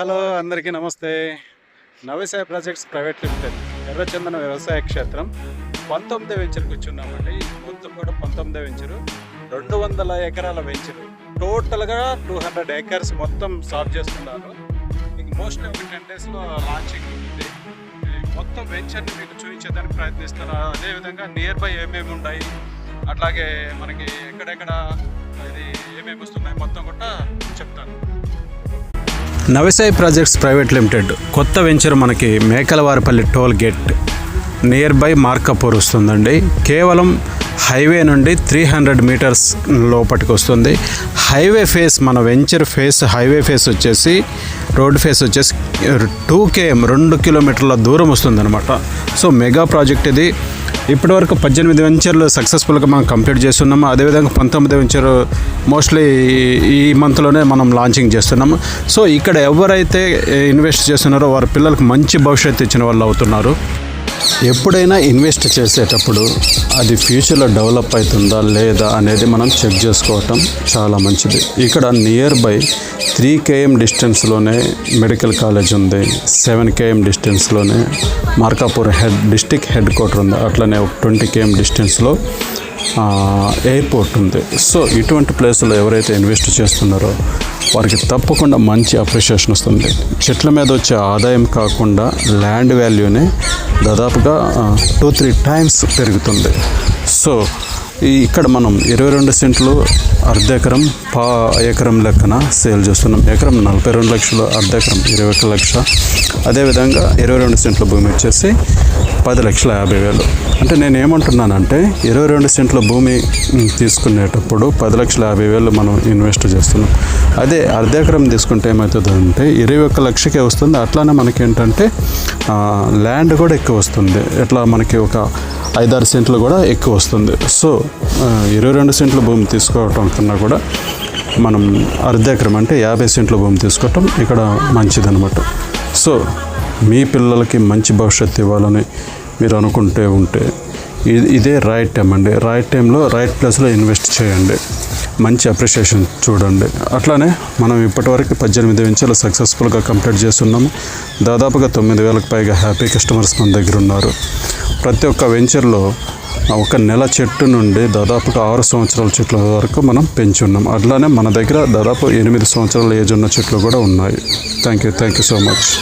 Hello అందరికీ నమస్తే. నవసాయ projects private limited ఎర్రచందన వ్యవసాయ క్షేత్రం. పంతొమ్మిది వెంచర్కి వచ్చున్నామండి మొత్తం కూడా పంతొమ్మిది వెంచరు. రెండు వందల ఎకరాల వెంచరు. టోటల్గా టూ హండ్రెడ్ ఏకర్స్ మొత్తం సాల్వ్ చేస్తున్నారు. మీకు మోస్ట్ ఆఫ్ టెన్ డేస్లో లాంచింగ్ ఉంటుంది మొత్తం వెంచర్ని మీకు చూపించేదానికి ప్రయత్నిస్తున్నారు. అదేవిధంగా నియర్ బై ఏమేమి ఉన్నాయి అట్లాగే మనకి ఎక్కడెక్కడ ఇది ఏమేమి వస్తున్నాయి మొత్తం కూడా చెప్తాను. నవసాయ్ ప్రాజెక్ట్స్ ప్రైవేట్ లిమిటెడ్ కొత్త వెంచర్ మనకి Mekalavaripalli toll gate near by Markapur వస్తుందండి. కేవలం హైవే నుండి త్రీ హండ్రెడ్ మీటర్స్ లోపలికి వస్తుంది. హైవే ఫేస్ మన వెంచర్ ఫేస్ హైవే ఫేస్ వచ్చేసి రోడ్ ఫేస్ వచ్చేసి టూ కేఎం రెండు కిలోమీటర్ల దూరం వస్తుందన్నమాట. సో మెగా ప్రాజెక్ట్ ఇది. ఇప్పటివరకు పద్దెనిమిది వెంచర్లు సక్సెస్ఫుల్గా మనం కంప్లీట్ చేస్తున్నాము. అదేవిధంగా పంతొమ్మిది వెంచర్ మోస్ట్లీ ఈ మంత్లోనే మనం లాంచింగ్ చేస్తున్నాము. సో ఇక్కడ ఎవరైతే ఇన్వెస్ట్ చేస్తున్నారో వారి పిల్లలకు మంచి భవిష్యత్తు ఇచ్చిన వాళ్ళు అవుతున్నారు. ఎప్పుడైనా ఇన్వెస్ట్ చేసేటప్పుడు అది ఫ్యూచర్లో డెవలప్ అవుతుందా లేదా అనేది మనం చెక్ చేసుకోవటం చాలా మంచిది. ఇక్కడ నియర్ బై త్రీ కేఎం డిస్టెన్స్లోనే మెడికల్ కాలేజ్ ఉంది సెవెన్ కేఎం డిస్టెన్స్లోనే Markapur head district headquarter ఉంది అట్లనే ఒక ట్వంటీ కేఎం డిస్టెన్స్లో ఎయిర్పోర్ట్ ఉంది. సో ఇటువంటి ప్లేస్లో ఎవరైతే ఇన్వెస్ట్ చేస్తున్నారో వారికి తప్పకుండా మంచి అప్రిషియేషన్ వస్తుంది. చెట్ల మీద వచ్చే ఆదాయం కాకుండా ల్యాండ్ వాల్యూనే దాదాపుగా టూ త్రీ టైమ్స్ పెరుగుతుంది. సో ఇక్కడ మనం ఇరవై రెండు సెంట్లు అర్ధ ఎకరం పా ఎకరం లెక్కన సేల్ చేస్తున్నాం. ఎకరం నలభై రెండు లక్షలు అర్ధ ఎకరం ఇరవై ఒక లక్ష. అదేవిధంగా ఇరవై రెండు సెంట్ల భూమి వచ్చేసి పది లక్షల యాభై వేలు. అంటే నేను ఏమంటున్నానంటే ఇరవై రెండు సెంట్ల భూమి తీసుకునేటప్పుడు పది లక్షల యాభై వేలు మనం ఇన్వెస్ట్ చేస్తున్నాం. అదే అర్ధ ఎకరం తీసుకుంటే ఏమవుతుందంటే ఇరవై ఒక్క లక్షకే వస్తుంది. అట్లానే మనకి ఏంటంటే ల్యాండ్ కూడా ఎక్కువ వస్తుంది. ఎట్లా మనకి ఒక ఐదారు సెంట్లు కూడా ఎక్కువ వస్తుంది. సో ఇరవై రెండు సెంట్ల భూమి తీసుకోవటం కన్నా కూడా మనం అర్ధెకరం అంటే యాభై సెంట్ల భూమి తీసుకోవటం ఇక్కడ మంచిదనమాట సో మీ పిల్లలకి మంచి భవిష్యత్తు ఇవ్వాలని మీరు అనుకుంటే ఉంటే ఇది ఇదే రైట్ టైం అండి. రైట్ టైంలో రైట్ ప్లేస్లో ఇన్వెస్ట్ చేయండి. మంచి అప్రిషియేషన్ చూడండి. అట్లానే మనం ఇప్పటివరకు పద్దెనిమిది వెంచర్లు సక్సెస్ఫుల్గా కంప్లీట్ చేస్తున్నాము. దాదాపుగా తొమ్మిది వేలకు పైగా హ్యాపీ కస్టమర్స్ మన దగ్గర ఉన్నారు. ప్రతి ఒక్క వెంచర్లో ఒక నెల చెట్టు నుండి దాదాపుగా ఆరు సంవత్సరాల చెట్ల వరకు మనం పెంచున్నాం అట్లానే మన దగ్గర దాదాపు ఎనిమిది సంవత్సరాల ఏజ్ ఉన్న చెట్లు కూడా ఉన్నాయి. Thank you thank you so much.